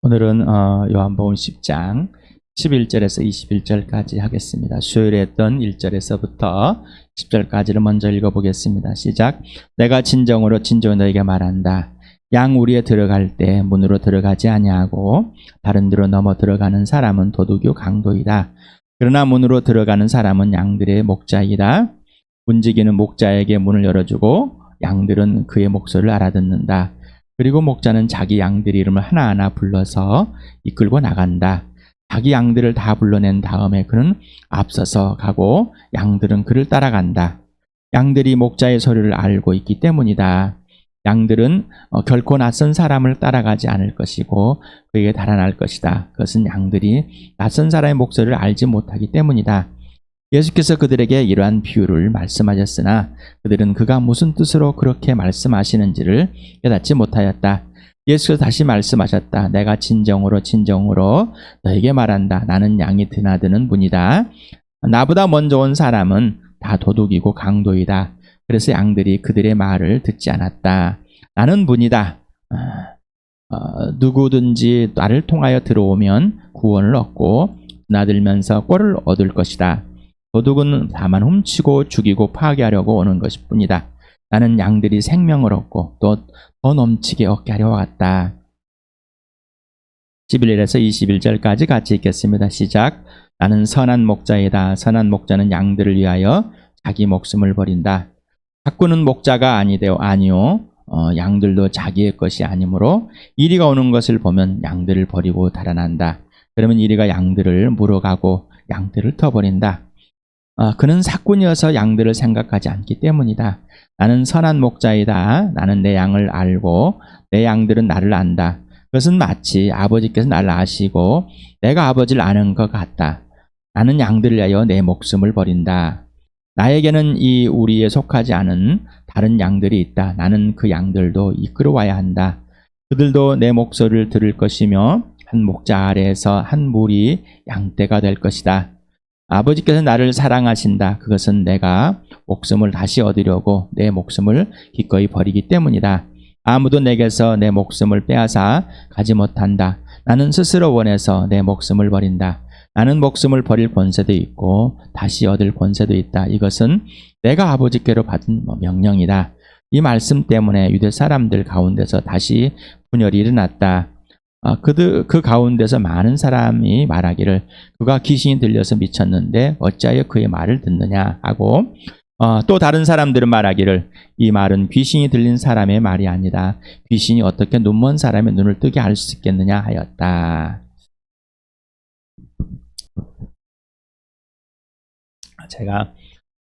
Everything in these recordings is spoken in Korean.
오늘은 어, 요한복음 10장 11절에서 21절까지 하겠습니다. 수요일에 했던 1절에서부터 10절까지를 먼저 읽어보겠습니다. 시작. 내가 진정으로 진정으로 너에게 말한다. 양 우리에 들어갈 때 문으로 들어가지 아니하고 다른 데로 넘어 들어가는 사람은 도둑이요 강도이다. 그러나 문으로 들어가는 사람은 양들의 목자이다. 움직이는 목자에게 문을 열어주고 양들은 그의 목소리를 알아듣는다. 그리고 목자는 자기 양들 이름을 하나하나 불러서 이끌고 나간다. 자기 양들을 다 불러낸 다음에 그는 앞서서 가고 양들은 그를 따라간다. 양들이 목자의 소리를 알고 있기 때문이다. 양들은 어, 결코 낯선 사람을 따라가지 않을 것이고 그에게 달아날 것이다. 그것은 양들이 낯선 사람의 목소리를 알지 못하기 때문이다. 예수께서 그들에게 이러한 비유를 말씀하셨으나 그들은 그가 무슨 뜻으로 그렇게 말씀하시는지를 깨닫지 못하였다. 예수께서 다시 말씀하셨다. 내가 진정으로 진정으로 너에게 말한다. 나는 양이 드나드는 분이다. 나보다 먼저 온 사람은 다 도둑이고 강도이다. 그래서 양들이 그들의 말을 듣지 않았다. 나는 분이다. 아, 어, 누구든지 나를 통하여 들어오면 구원을 얻고 나들면서 꼴을 얻을 것이다. 도둑은 다만 훔치고 죽이고 파괴하려고 오는 것일 뿐이다. 나는 양들이 생명을 얻고 또 더 넘치게 얻게 하려 왔다. 11절에서 21절까지 같이 읽겠습니다. 시작. 나는 선한 목자이다. 선한 목자는 양들을 위하여 자기 목숨을 버린다. 자꾸는 목자가 아니되어 아니요. 어, 양들도 자기의 것이 아니므로 이리가 오는 것을 보면 양들을 버리고 달아난다. 그러면 이리가 양들을 물어가고 양들을 터버린다. 어, 그는 사꾼이어서 양들을 생각하지 않기 때문이다. 나는 선한 목자이다. 나는 내 양을 알고 내 양들은 나를 안다. 그것은 마치 아버지께서 나를 아시고 내가 아버지를 아는 것 같다. 나는 양들을 위하여 내 목숨을 버린다. 나에게는 이 우리에 속하지 않은 다른 양들이 있다. 나는 그 양들도 이끌어와야 한다. 그들도 내 목소리를 들을 것이며 한 목자 아래에서 한 무리 양떼가 될 것이다. 아버지께서 나를 사랑하신다. 그것은 내가 목숨을 다시 얻으려고 내 목숨을 기꺼이 버리기 때문이다. 아무도 내게서 내 목숨을 빼앗아 가지 못한다. 나는 스스로 원해서 내 목숨을 버린다. 나는 목숨을 버릴 권세도 있고 다시 얻을 권세도 있다. 이것은 내가 아버지께로 받은 뭐 명령이다. 이 말씀 때문에 유대 사람들 가운데서 다시 분열이 일어났다. 아, 그들 그 가운데서 많은 사람이 말하기를 그가 귀신이 들려서 미쳤는데 어찌하여 그의 말을 듣느냐 하고 어, 또 다른 사람들은 말하기를 이 말은 귀신이 들린 사람의 말이 아니다. 귀신이 어떻게 눈먼 사람의 눈을 뜨게 할 수 있겠느냐 하였다. 제가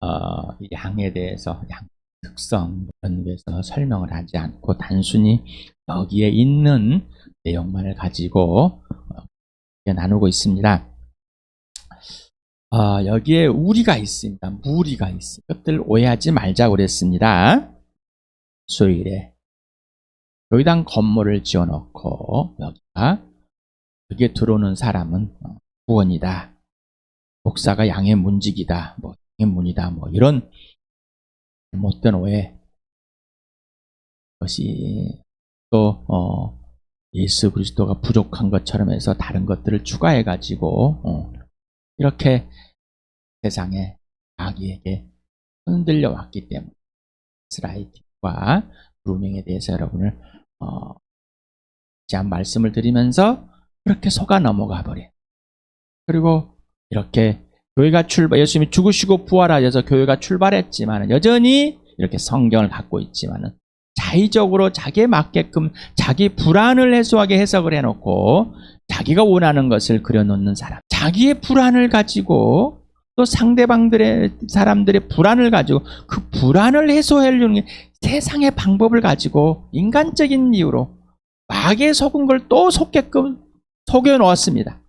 어, 이 양에 대해서 양 특성 이런 데서 설명을 하지 않고 단순히 여기에 있는 내용만을 가지고 어, 나누고 있습니다. 어, 여기에 우리가 있습니다. 무리가 있습니다. 그것들 오해하지 말자고 그랬습니다. 수요일에 여기다 건물을 지어놓고 여기가 여기에 들어오는 사람은 어, 구원이다. 목사가 양의 문직이다. 뭐 양의 문이다. 뭐 이런 못된 오해. 것이 또 어, 예수 그리스도가 부족한 것처럼 해서 다른 것들을 추가해 가지고 어, 이렇게 세상에 아기에게 흔들려 왔기 때문에 스라이팅과 루밍에 대해서 여러분을 어, 한 말씀을 드리면서 그렇게 속아 넘어가 버려. 그리고 이렇게 교회가 출발, 예수님이 죽으시고 부활하셔서 교회가 출발했지만 여전히 이렇게 성경을 갖고 있지만은 자의적으로 자기에 맞게끔 자기 불안을 해소하게 해석을 해놓고 자기가 원하는 것을 그려놓는 사람. 자기의 불안을 가지고 또 상대방들의 사람들의 불안을 가지고 그 불안을 해소하려는 세상의 방법을 가지고 인간적인 이유로 마귀에 속은 걸 또 속게끔 속여 놓았습니다.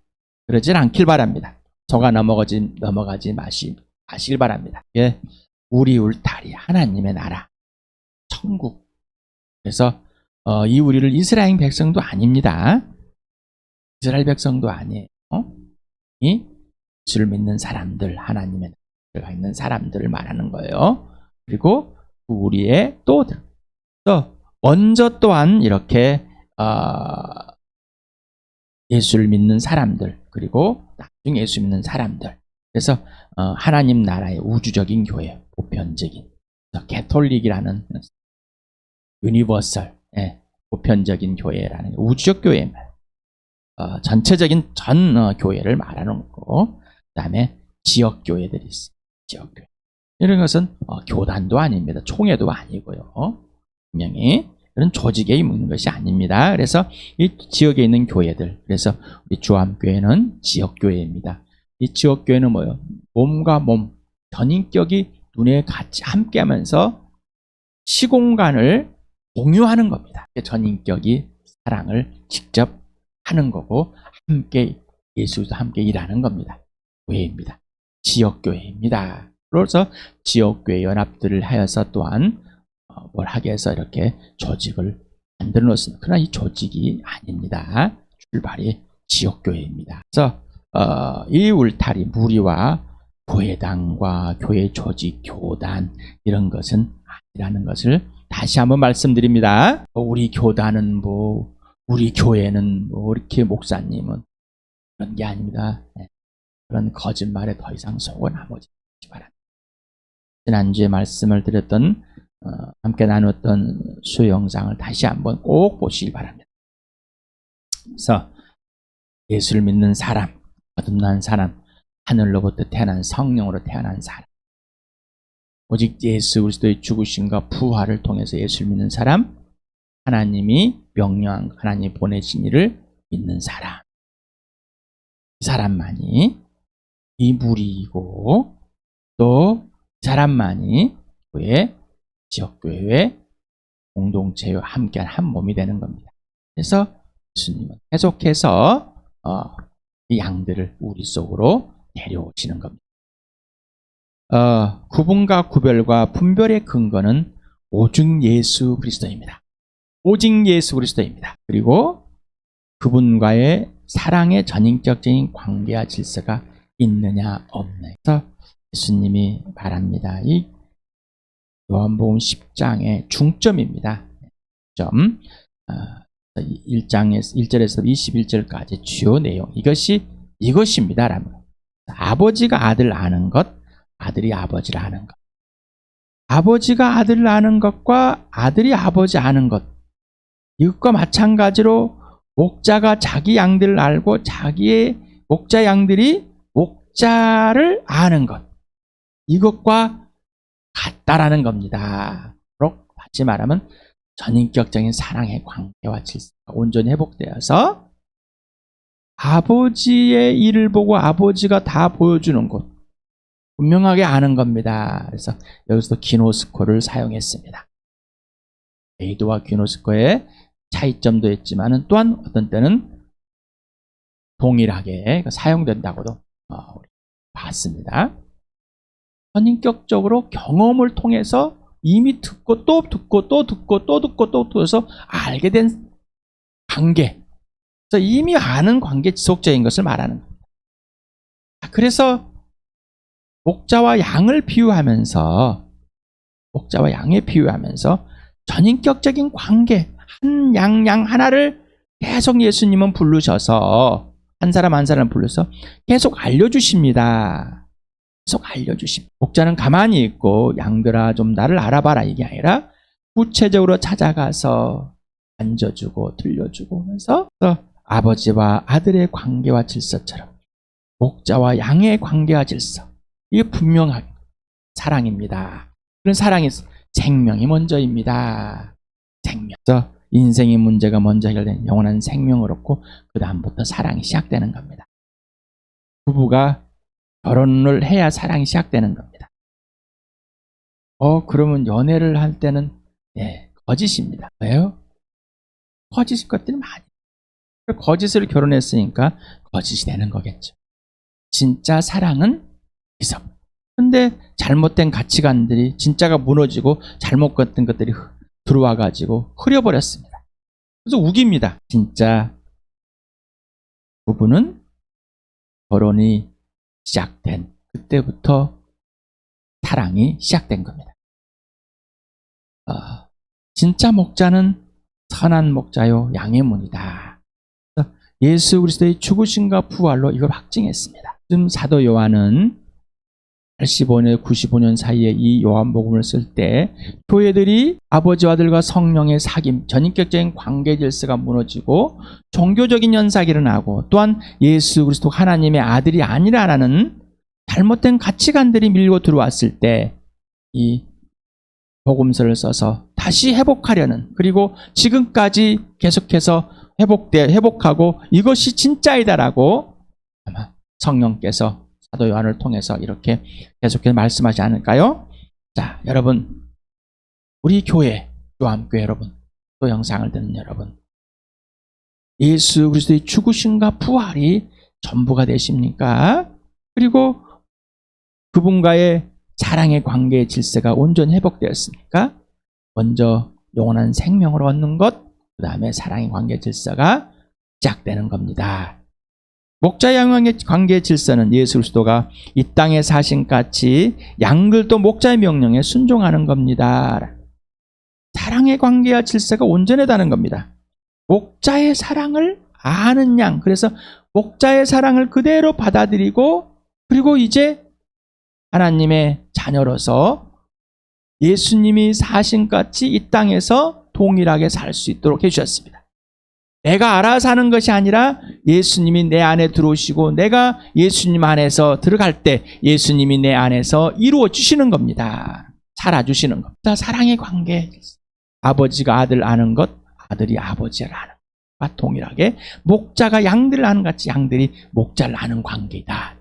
그러질 않길 바랍니다. 속아 넘어가지 넘어가지 마시 마시길 바랍니다. 예, 우리 울타리 하나님의 나라 천국. 그래서 어, 이 우리를 이스라엘 백성도 아닙니다. 이스라엘 백성도 아니에요. 이 주를 믿는 사람들 하나님의 나라가 있는 사람들을 말하는 거예요. 그리고 우리의 또 또 먼저 또한 이렇게 어, 예수를 믿는 사람들 그리고 나중에 예수 믿는 사람들 그래서 어, 하나님 나라의 우주적인 교회 보편적인 개톨릭이라는 유니버설 예, 보편적인 교회라는 우주적 교회 어, 전체적인 전 어, 교회를 말하는 거고 그 다음에 지역 교회들이 있어요. 지역 교회 이런 것은 어, 교단도 아닙니다. 총회도 아니고요. 분명히 그런 조직에 있는 것이 아닙니다. 그래서 이 지역에 있는 교회들, 그래서 우리 주암교회는 지역교회입니다. 이 지역교회는 뭐예요? 몸과 몸, 전인격이 눈에 같이 함께 하면서 시공간을 공유하는 겁니다. 전인격이 사랑을 직접 하는 거고 함께 예수도 함께 일하는 겁니다. 교회입니다. 지역교회입니다. 그래서 지역교회 연합들을 하여서 또한 어, 뭘 하게 해서 이렇게 조직을 만들어 놓습니다. 그러나 이 조직이 아닙니다. 출발이 지역교회입니다. 그래서 어, 이 울타리 무리와 교회당과 교회 조직, 교단 이런 것은 아니라는 것을 다시 한번 말씀드립니다. 어, 우리 교단은 뭐, 우리 교회는 뭐, 이렇게 목사님은 그런 게 아닙니다. 네. 그런 거짓말에 더 이상 속어 나머지 바랍니다. 지난주에 말씀을 드렸던 어, 함께 나눴던 수 영상을 다시 한번 꼭 보시기 바랍니다. 그래서 예수를 믿는 사람, 거듭난 사람, 하늘로부터 태어난 성령으로 태어난 사람, 오직 예수 그리스도의 죽으심과 부활을 통해서 예수를 믿는 사람, 하나님이 명령한 하나님 보내신 이를 믿는 사람, 이 사람만이 이 무리이고 또 이 사람만이 교회 지역교회의 공동체와 함께한 한 몸이 되는 겁니다. 그래서 예수님은 계속해서 어, 이 양들을 우리 속으로 데려오시는 겁니다. 어, 구분과 구별과 분별의 근거는 오직 예수 그리스도입니다. 오직 예수 그리스도입니다. 그리고 그분과의 사랑의 전인격적인 관계와 질서가 있느냐 없느냐. 그래서 예수님이 말합니다. 이 요한복음 10장의 중점입니다. 점 1장에서 1절에서 21절까지 주요 내용 이것이 이것입니다. 라면 아버지가 아들 아는 것, 아들이 아버지를 아는 것. 아버지가 아들을 아는 것과 아들이 아버지 아는 것. 이것과 마찬가지로 목자가 자기 양들을 알고 자기의 목자 양들이 목자를 아는 것. 이것과 같다라는 겁니다. 다시 말하면 전인격적인 사랑의 관계와 질서가 온전히 회복되어서 아버지의 일을 보고 아버지가 다 보여주는 곳 분명하게 아는 겁니다. 그래서 여기서도 기노스코를 사용했습니다. 에이도와 기노스코의 차이점도 있지만 또한 어떤 때는 동일하게 사용된다고도 어, 봤습니다. 선인격적으로 경험을 통해서 이미 듣고 또 듣고 또 듣고 또 듣고 또 듣고서 알게 된 관계. 그래서 이미 아는 관계 지속적인 것을 말하는 겁니다. 그래서 목자와 양을 비유하면서 목자와 양에 비유하면서 전인격적인 관계 한 양 양 하나를 계속 예수님은 부르셔서 한 사람 한 사람 불러서 계속 알려주십니다. 계속 알려주십니다. 목자는 가만히 있고 양들아 좀 나를 알아봐라 이게 아니라 구체적으로 찾아가서 앉아주고 들려주고 하면서 아버지와 아들의 관계와 질서처럼 목자와 양의 관계와 질서 이게 분명하게 사랑입니다. 그런 사랑이 생명이 먼저입니다. 생명. 그래서 인생의 문제가 먼저 해결된 영원한 생명을 얻고 그 다음부터 사랑이 시작되는 겁니다. 부부가 결혼을 해야 사랑이 시작되는 겁니다. 어, 그러면 연애를 할 때는, 예, 거짓입니다. 왜요? 거짓일 것들이 많이. 거짓을 결혼했으니까 거짓이 되는 거겠죠. 진짜 사랑은 있어. 근데 잘못된 가치관들이 진짜가 무너지고 잘못된 것들이 들어와가지고 흐려버렸습니다. 그래서 우깁니다. 진짜 부부는 결혼이 시작된 그때부터 사랑이 시작된 겁니다. 어, 진짜 목자는 선한 목자요 양의 문이다. 예수 그리스도의 죽으심과 부활로 이걸 확증했습니다. 지금 사도 요한은 85년, 95년 사이에 이 요한복음을 쓸 때 교회들이 아버지와 아들과 성령의 사귐, 전인격적인 관계 질서가 무너지고 종교적인 현상이 일어나고 또한 예수 그리스도 하나님의 아들이 아니라라는 잘못된 가치관들이 밀고 들어왔을 때 이 복음서를 써서 다시 회복하려는 그리고 지금까지 계속해서 회복돼 회복하고 이것이 진짜이다라고 아마 성령께서 사도 요한을 통해서 이렇게 계속해서 말씀하지 않을까요? 자, 여러분 우리 교회 교함교회 여러분 또 영상을 듣는 여러분 예수 그리스도의 죽으심과 부활이 전부가 되십니까? 그리고 그분과의 사랑의 관계의 질서가 온전히 회복되었습니까? 먼저 영원한 생명을 얻는 것, 그 다음에 사랑의 관계 질서가 시작되는 겁니다. 목자 양왕의 관계 질서는 예수 그리스도가 이 땅에 사신 같이 양들도 목자의 명령에 순종하는 겁니다. 사랑의 관계와 질서가 온전하다는 겁니다. 목자의 사랑을 아는 양, 그래서 목자의 사랑을 그대로 받아들이고 그리고 이제 하나님의 자녀로서 예수님이 사신 같이 이 땅에서 동일하게 살 수 있도록 해주셨습니다. 내가 알아 사는 것이 아니라 예수님이 내 안에 들어오시고 내가 예수님 안에서 들어갈 때 예수님이 내 안에서 이루어 주시는 겁니다. 살아주시는 겁니다. 사랑의 관계. 아버지가 아들 아는 것, 아들이 아버지를 아는 것과 동일하게 목자가 양들을 아는 것 같이 양들이 목자를 아는 관계이다.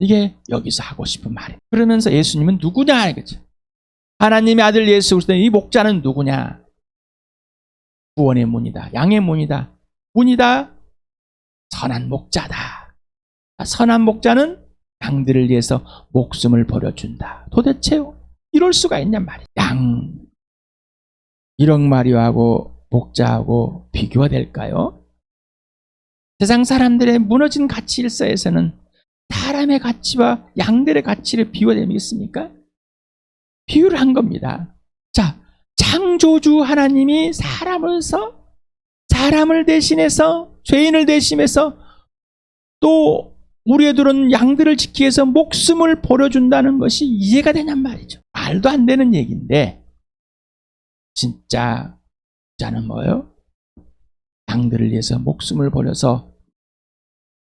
이게 여기서 하고 싶은 말이에요. 그러면서 예수님은 누구냐 이거죠. 하나님의 아들 예수 그리스도 이 목자는 누구냐? 구원의 문이다. 양의 문이다. 문이다. 선한 목자다. 선한 목자는 양들을 위해서 목숨을 버려준다. 도대체 이럴 수가 있냔 말이야. 양 이런 말이하고 목자하고 비교가 될까요? 세상 사람들의 무너진 가치 일서에서는 사람의 가치와 양들의 가치를 비교되겠습니까? 비유를 한 겁니다. 자, 창조주 하나님이 사람으로서 사람을 대신해서 죄인을 대신해서 또 우리의 들은 양들을 지키기 위해서 목숨을 버려준다는 것이 이해가 되냔 말이죠. 말도 안 되는 얘기인데 진짜 자는 뭐예요? 양들을 위해서 목숨을 버려서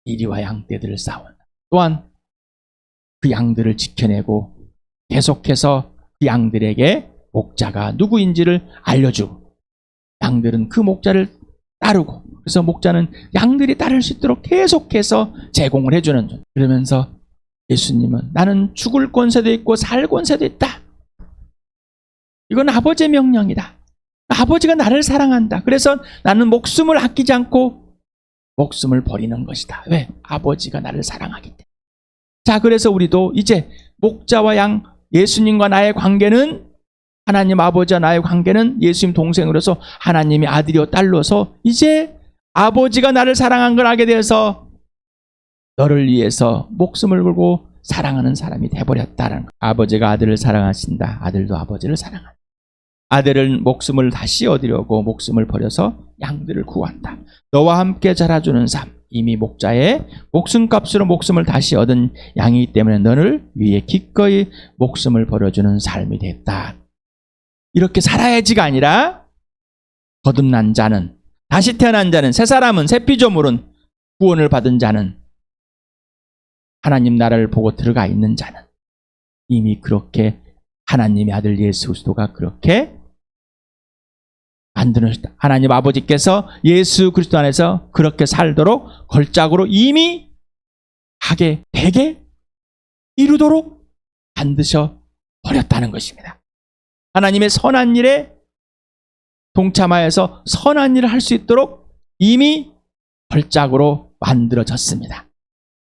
이리와 양떼들을 싸운다. 또한 그 양들을 지켜내고 계속해서 그 양들에게 목자가 누구인지를 알려주고 양들은 그 목자를 따르고 그래서 목자는 양들이 따를 수 있도록 계속해서 제공을 해주는 중. 그러면서 예수님은 나는 죽을 권세도 있고 살 권세도 있다. 이건 아버지의 명령이다. 아버지가 나를 사랑한다. 그래서 나는 목숨을 아끼지 않고 목숨을 버리는 것이다. 왜? 아버지가 나를 사랑하기 때문에. 자, 그래서 우리도 이제 목자와 양 예수님과 나의 관계는 하나님 아버지와 나의 관계는 예수님 동생으로서 하나님의 아들이요 딸로서 이제 아버지가 나를 사랑한 걸 알게 되어서 너를 위해서 목숨을 걸고 사랑하는 사람이 돼버렸다는 거. 아버지가 아들을 사랑하신다. 아들도 아버지를 사랑한다. 아들은 목숨을 다시 얻으려고 목숨을 버려서 양들을 구한다. 너와 함께 자라주는 삶. 이미 목자의 목숨값으로 목숨을 다시 얻은 양이기 때문에 너를 위해 기꺼이 목숨을 버려주는 삶이 됐다. 이렇게 살아야지가 아니라 거듭난 자는 다시 태어난 자는 새 사람은 새 피조물은 구원을 받은 자는 하나님 나라를 보고 들어가 있는 자는 이미 그렇게 하나님의 아들 예수 그리스도가 그렇게 만드셨다. 하나님 아버지께서 예수 그리스도 안에서 그렇게 살도록 걸작으로 이미 하게 되게 이루도록 만드셔 버렸다는 것입니다. 하나님의 선한 일에 동참하여서 선한 일을 할 수 있도록 이미 걸작으로 만들어졌습니다.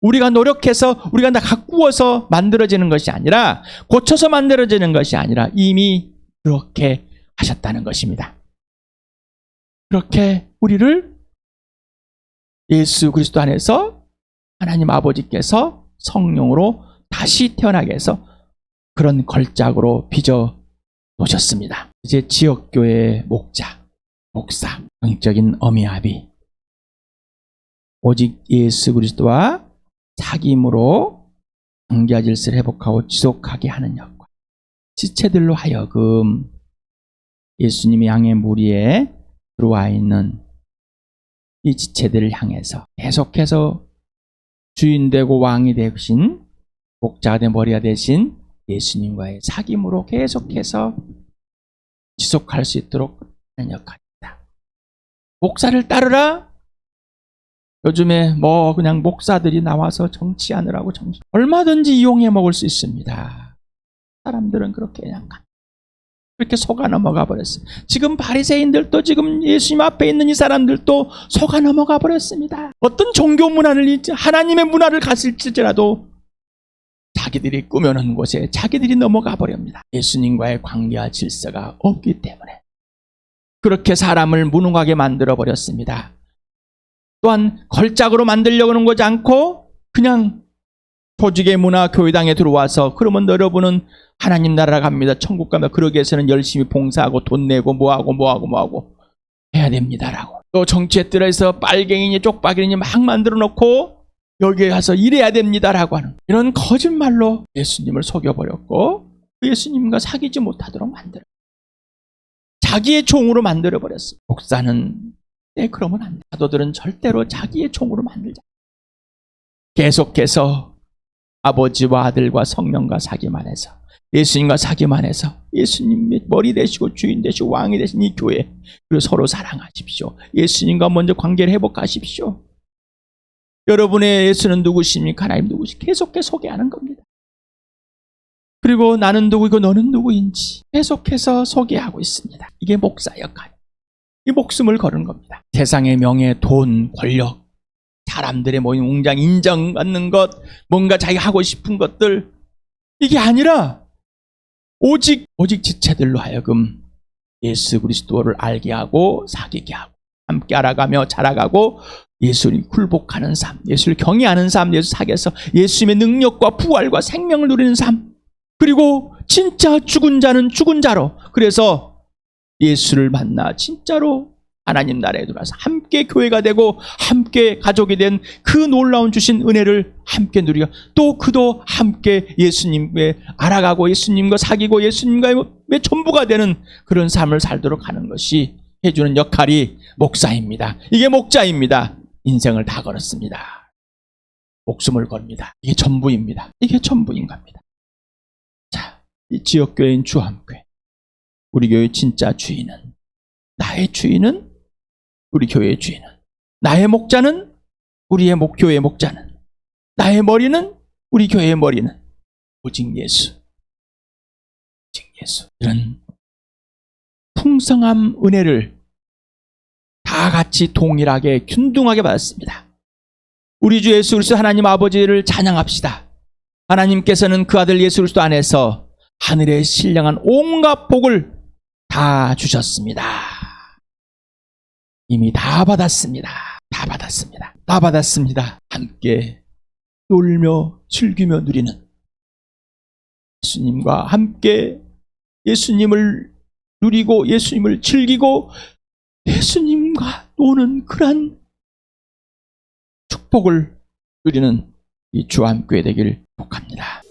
우리가 노력해서 우리가 다 가꾸어서 만들어지는 것이 아니라 고쳐서 만들어지는 것이 아니라 이미 그렇게 하셨다는 것입니다. 그렇게 우리를 예수 그리스도 안에서 하나님 아버지께서 성령으로 다시 태어나게 해서 그런 걸작으로 빚어 놓으셨습니다. 이제 지역교회 목자, 목사, 영적인 어미아비 오직 예수 그리스도와 사귐으로 관계 질서를 회복하고 지속하게 하는 역할. 지체들로 하여금 예수님의 양의 무리에 들어와 있는 이 지체들을 향해서 계속해서 주인 되고 왕이 되신 목자가 된 머리가 되신 예수님과의 사귐으로 계속해서 지속할 수 있도록 하는 역할입니다. 목사를 따르라. 요즘에 뭐 그냥 목사들이 나와서 정치하느라고 정치 얼마든지 이용해 먹을 수 있습니다. 사람들은 그렇게 그냥 가- 그렇게 속아 넘어가 버렸어요. 지금 바리새인들도 지금 예수님 앞에 있는 이 사람들도 속아 넘어가 버렸습니다. 어떤 종교 문화를 하나님의 문화를 갔을지라도 자기들이 꾸며놓은 곳에 자기들이 넘어가 버립니다. 예수님과의 관계와 질서가 없기 때문에 그렇게 사람을 무능하게 만들어 버렸습니다. 또한 걸작으로 만들려고 하는 거지 않고 그냥 조직의 문화 교회당에 들어와서 그러면 여러분은 하나님 나라 갑니다. 천국 가면 그러기 위해서는 열심히 봉사하고 돈 내고 뭐하고 뭐하고 뭐하고 해야 됩니다라고. 또 정치에 들어서 빨갱이니 쪽박이니 막 만들어 놓고 여기에 가서 일해야 됩니다라고 하는 이런 거짓말로 예수님을 속여버렸고 그 예수님과 사귀지 못하도록 만들어. 자기의 종으로 만들어 버렸어. 목사는 네 그러면 안 돼. 사도들은 절대로 자기의 종으로 만들자. 계속해서 아버지와 아들과 성령과 사귐 안에서 예수님과 사귐 안에서 예수님의 머리 되시고 주인 되시고 왕이 되신 이 교회 그리고 서로 사랑하십시오. 예수님과 먼저 관계를 회복하십시오. 여러분의 예수는 누구십니까? 하나님 누구시? 계속해서 소개하는 겁니다. 그리고 나는 누구이고 너는 누구인지 계속해서 소개하고 있습니다. 이게 목사 역할. 이 목숨을 거는 겁니다. 세상의 명예, 돈, 권력, 사람들의 모인 웅장 인정받는 것, 뭔가 자기가 하고 싶은 것들 이게 아니라 오직 오직 지체들로 하여금 예수 그리스도를 알게 하고 사귀게 하고 함께 알아가며 자라가고 예수를 굴복하는 삶, 예수를 경외하는 삶, 예수 사귀어서 예수님의 능력과 부활과 생명을 누리는 삶. 그리고 진짜 죽은 자는 죽은 자로 그래서 예수를 만나 진짜로 하나님 나라에 들어와서 함께 교회가 되고 함께 가족이 된 그 놀라운 주신 은혜를 함께 누리고 또 그도 함께 예수님의 알아가고 예수님과 사귀고 예수님과의 전부가 되는 그런 삶을 살도록 하는 것이 해주는 역할이 목사입니다. 이게 목자입니다. 인생을 다 걸었습니다. 목숨을 겁니다. 이게 전부입니다. 이게 전부인 겁니다. 자, 이 지역교회인 주함교회. 우리 교회 진짜 주인은 나의 주인은 우리 교회의 주인은 나의 목자는 우리의 목 교회의 목자는 나의 머리는 우리 교회의 머리는 오직 예수 오직 예수 이런 풍성한 은혜를 다 같이 동일하게 균등하게 받았습니다. 우리 주 예수 그리스도 하나님 아버지를 찬양합시다. 하나님께서는 그 아들 예수 그리스도 안에서 하늘의 신령한 온갖 복을 다 주셨습니다. 이미 다 받았습니다. 다 받았습니다. 다 받았습니다. 함께 놀며 즐기며 누리는 예수님과 함께 예수님을 누리고 예수님을 즐기고 예수님과 노는 그러한 축복을 누리는 이 주함교회 되기를 복합니다.